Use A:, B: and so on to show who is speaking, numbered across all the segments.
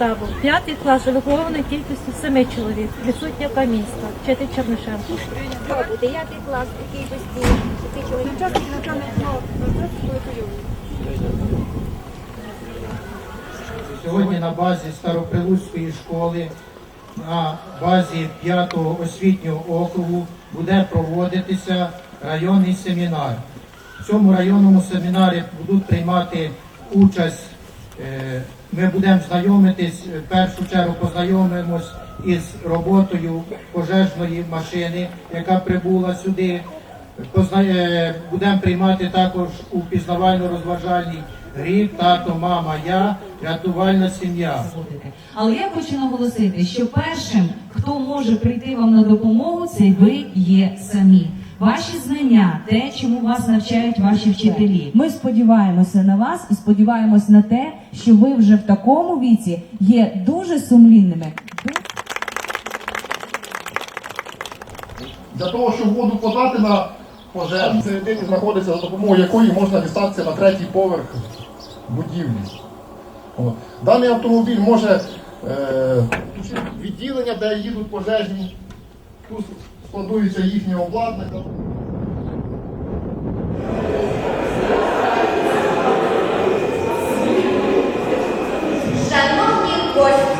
A: штабу. П'ятий клас евакуованої кількістю семи чоловік. Відсутня камінська, вчитель Чернишенко.
B: Дев'ятий клас у кількості п'яти чоловік.
C: Сьогодні на базі Староприлуцької школи, на базі 5-го освітнього округу буде проводитися районний семінар. В цьому районному семінарі будуть приймати участь. Ми будемо знайомитись, е, в першу чергу познайомимось із роботою пожежної машини, яка прибула сюди. Е, Будемо приймати також у пізнавально-розважальній грі тато, мама, я, рятувальна сім'я.
D: Але я хочу наголосити, що першим, хто може прийти вам на допомогу, це ви є самі. Ваші знання, те, чому вас навчають ваші вчителі. Ми сподіваємося на вас і сподіваємось на те, що ви вже в такому віці є дуже сумлінними.
E: Для того, щоб воду подати на пожежу, середині знаходиться, за допомогою якої можна дістатися на третій поверх будівлі. От. Даний автомобіль може е, відділення, де їдуть пожежні, тут складується їхнє обладнання.
F: Шановні гості,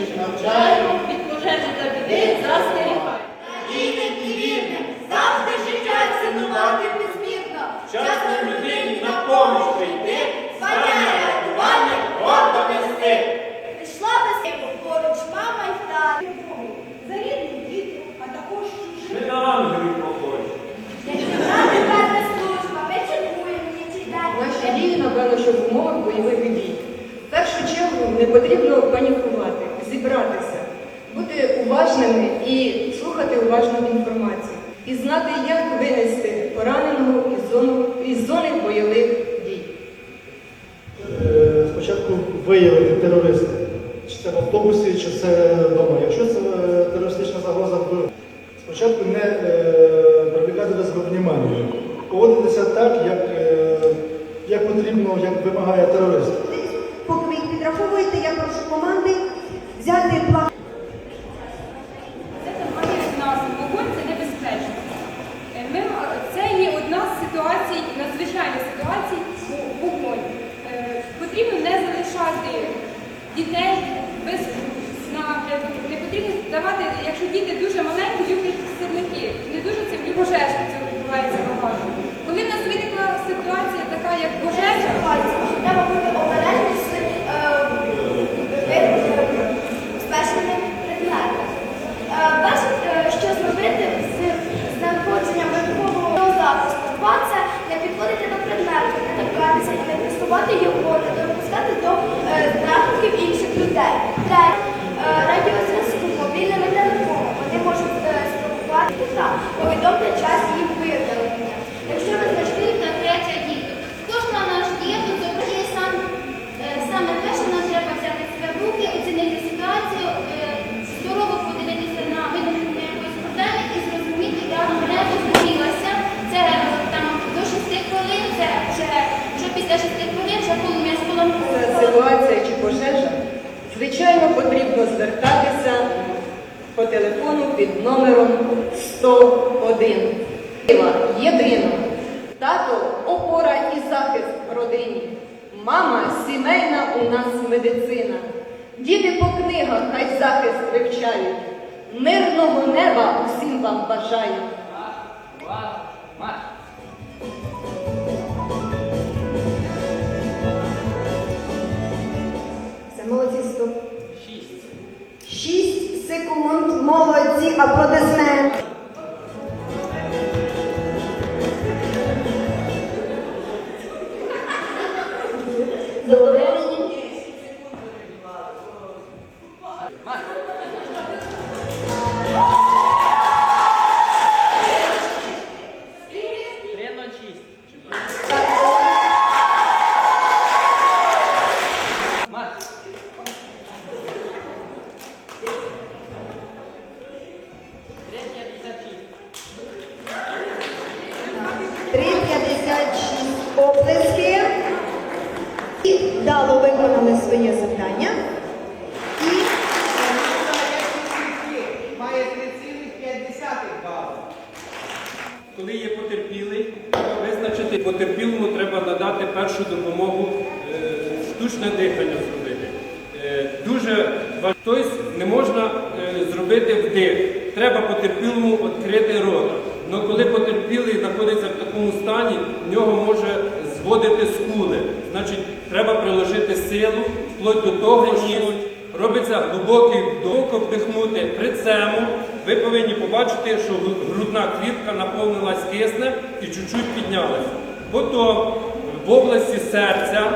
E: Інших навчаємо.
G: від пожежі та біди застерігаємо.
F: Надійне і вірне, завжди життя цінувати безмірно.
H: Щасній людині на поміч прийти,
F: Звання рятування
H: гордо нести.
F: Прийшла без силу, поруч мама й тато.
B: За рідних дітей, а також
H: Ми на ангелів похожі.
I: Наші дії, напевно, що в умовах бойових дій. В першу чергу не потрібно панікувати, зібратися, бути уважними і слухати уважну інформацію. І знати, як винести пораненого із зони, із зони бойових дій.
J: Е, спочатку виявити терориста, чи це в автобусі, чи це вдома. Якщо це е, терористична загроза вбив, спочатку не е, привлекати до себе внимання, поводитися так, як, як потрібно, як вимагає терорист.
B: Поки ви їх підраховуєте, я прошу команди взяти план.
G: Це тримає нас вогонь, це небезпечно. Е, Ми, це є одна з ситуацій, надзвичайних ситуацій у вогонь. Е, Потрібно не залишати дітей без нагляду. Не потрібно давати, якщо діти дуже маленькі, люблять сирники. Не дуже це в пожежі це відбувається багато. Коли в нас виникла ситуація така, як пожежа,
F: Треба бути обережним з е, е, безпечними предметами. Е, Перше, е, що зробити з знаходженням вибухового захисту. Два – це не підходити до предмету, не торкатися і не тестувати його, не допускати до е, наслідків інших людей. Третє, е, радіозв'язку мобільними телефонами. Вони можуть е, спровокувати та повідомити час їх виявлення. Якщо ви знайшли та третя діти. Кожна наш дієту зображує сам е, саме те, що нам треба взяти себе в руки, оцінити ситуацію, е, здорово подивитися на виникнення якоїсь проблеми і зрозуміти, як не розумілася. Це там до 6 хвилин, це вже, вже після 6 хвилин, вже полум'я з полум'я
I: пожежа, звичайно, потрібно звертатися по телефону під номером 101. Єдина. Тато опора і захист родині. Мама сімейна у нас медицина. Діти по книгах хай захист вивчають. Мирного неба усім вам бажаю.
B: Це молодці стоп. Шість. Шість секунд. Молодці. Аплодисмент.
H: Коли є потерпілий, визначити потерпілому треба надати першу допомогу, е, штучне дихання зробити. Е, Дуже тобто не можна е, зробити вдих. Треба потерпілому відкрити рот. Але коли потерпілий знаходиться в такому стані, в нього може зводити скули. Значить, треба приложити силу вплоть до того, що робиться глибокий вдох, вдихнути. При цьому ви повинні побачити, що грудна клітка наповнилась киснем і чуть-чуть піднялася. Потім в області серця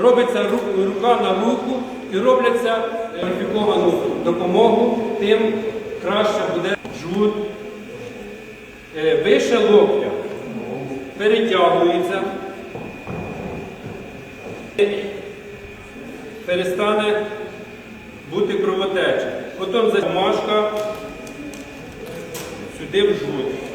H: робиться рука на руку і робляться кваліфіковану допомогу, тим краще буде жут. Е, Вище локтя перетягується, перестане бути кровотеча. Потім замашка сюди в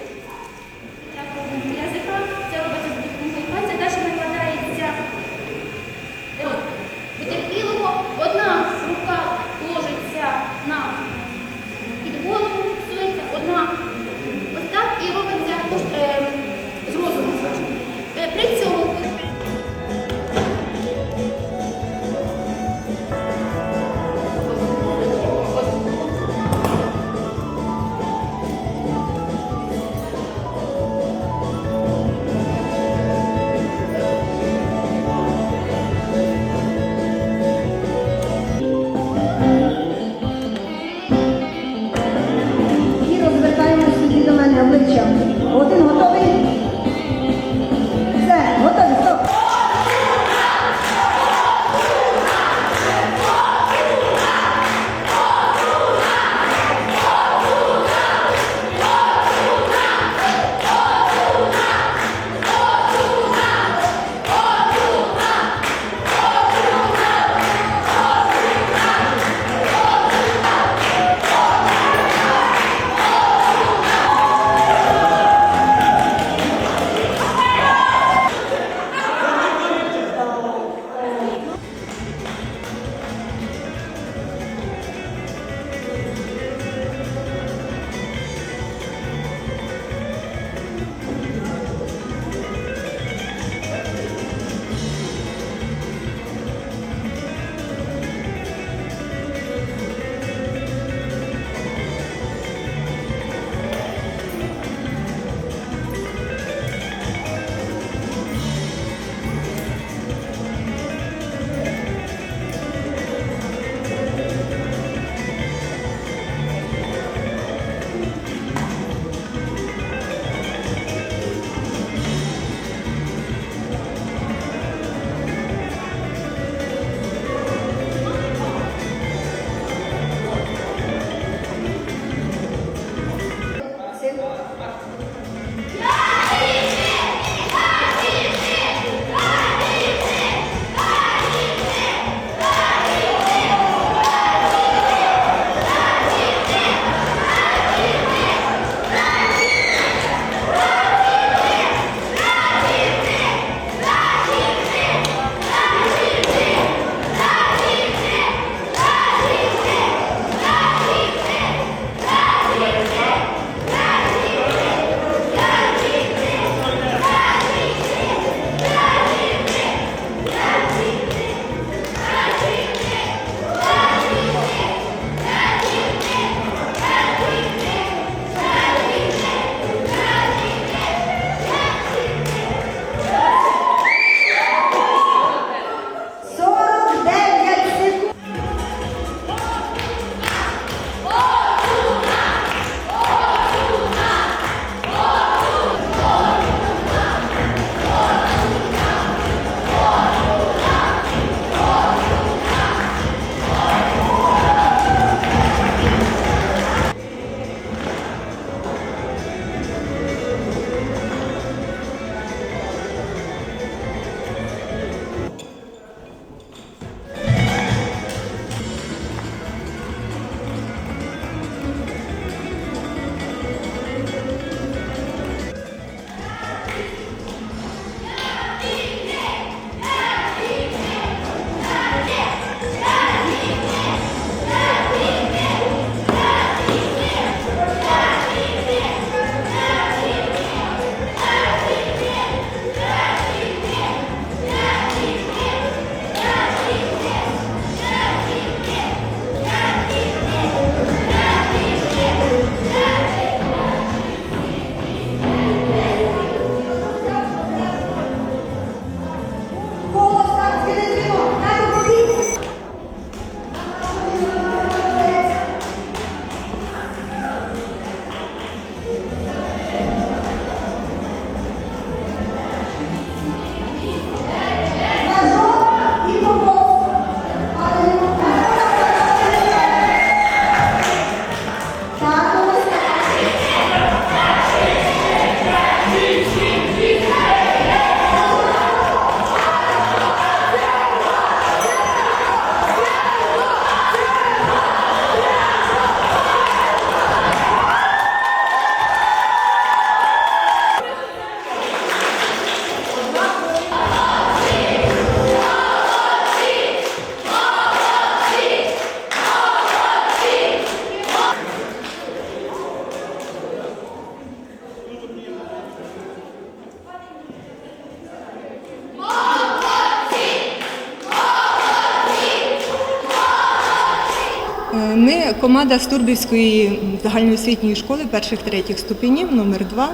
I: команда з Турбівської загальноосвітньої школи перших третіх ступенів, номер 2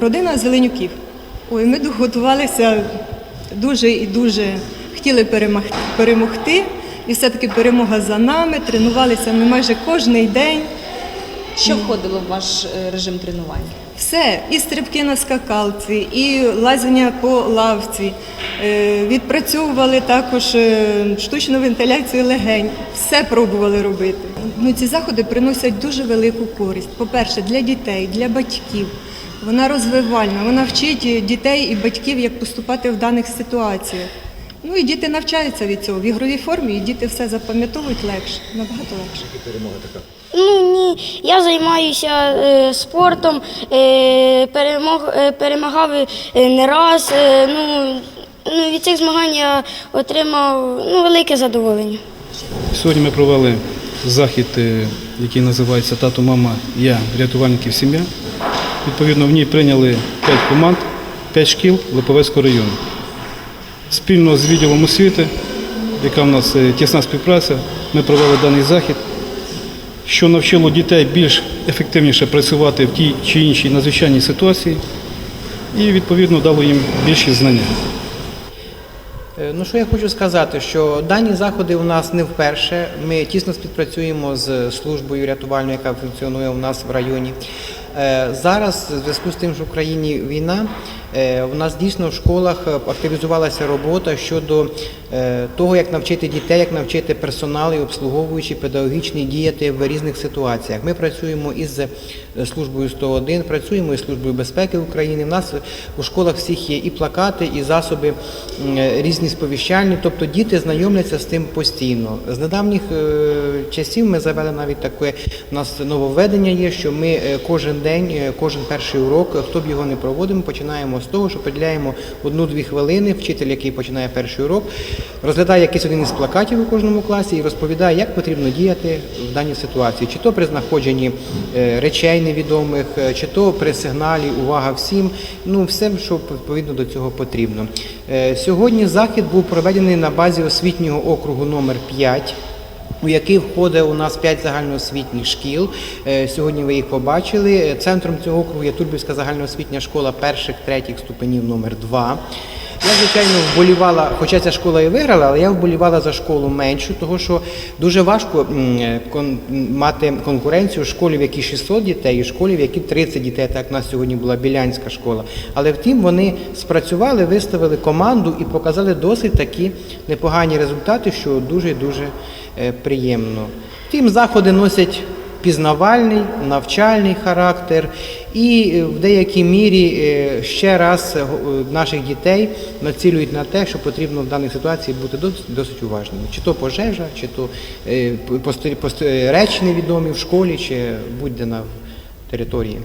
I: родина Зеленюків. Ой, ми готувалися дуже і дуже хотіли перемогти. І все-таки перемога за нами. Тренувалися ми майже кожен день.
D: Що входило в ваш е, режим тренувань?
I: Все, і стрибки на скакалці, і лазення по лавці. Е, Відпрацьовували також е, штучну вентиляцію легень. Все пробували робити. Ну, ці заходи приносять дуже велику користь. По-перше, для дітей, для батьків. Вона розвивальна, вона вчить дітей і батьків, як поступати в даних ситуаціях. Ну і діти навчаються від цього в ігровій формі, і діти все запам'ятовують легше, набагато легше.
F: Ну ні, я займаюся е, спортом, е, перемог, е, перемагав е, не раз. Е, ну, ну, від цих змагань я отримав ну, велике задоволення.
K: Сьогодні ми провели захід, е, який називається Тато, мама, я, рятувальників сім'я. Відповідно, в ній прийняли 5 команд, 5 шкіл Липовецького району. Спільно з відділом освіти, яка в нас е, тісна співпраця, ми провели даний захід, що навчило дітей більш ефективніше працювати в тій чи іншій надзвичайній ситуації і відповідно дало їм більші знання.
L: Е, Ну що я хочу сказати, що дані заходи у нас не вперше. Ми тісно співпрацюємо з службою рятувальною, яка функціонує у нас в районі. Е, Зараз, в зв'язку з тим, що в Україні війна, у нас дійсно в школах е, активізувалася робота щодо е, того, як навчити дітей, як навчити персонал і обслуговуючі педагогічні діяти в різних ситуаціях. Ми працюємо із е, службою 101, працюємо із службою безпеки України. У нас у школах всіх є і плакати, і засоби е, різні сповіщальні. Тобто діти знайомляться з тим постійно. З недавніх е, часів ми завели навіть таке у нас нововведення є, що ми е, кожен день, е, кожен перший урок, е, хто б його не проводимо, починаємо з того, що поділяємо одну-дві хвилини. Вчитель, який починає перший урок, розглядає якийсь один із плакатів у кожному класі і розповідає, як потрібно діяти в даній ситуації, чи то при знаходженні е, речей невідомих, е, чи то при сигналі увага всім. Ну все, що відповідно до цього потрібно. Е, Сьогодні захід був проведений на базі освітнього округу номер 5 у який входить у нас 5 загальноосвітніх шкіл. Е, Сьогодні ви їх побачили. Е, Центром цього округу є Турбівська загальноосвітня школа перших, третіх ступенів номер 2 Я, звичайно, вболівала, хоча ця школа і виграла, але я вболівала за школу меншу, тому що дуже важко е, мати конкуренцію в школі, в якій 600 дітей, і в школі, в якій 30 дітей, так як у нас сьогодні була Білянська школа. Але втім вони спрацювали, виставили команду і показали досить такі непогані результати, що дуже дуже приємно. Втім, заходи носять пізнавальний, навчальний характер, і е, в деякій мірі е, ще раз е, е, наших дітей націлюють на те, що потрібно в даній ситуації бути досить, досить уважними. Чи то пожежа, чи то е, речі невідомі в школі, чи будь-де на території.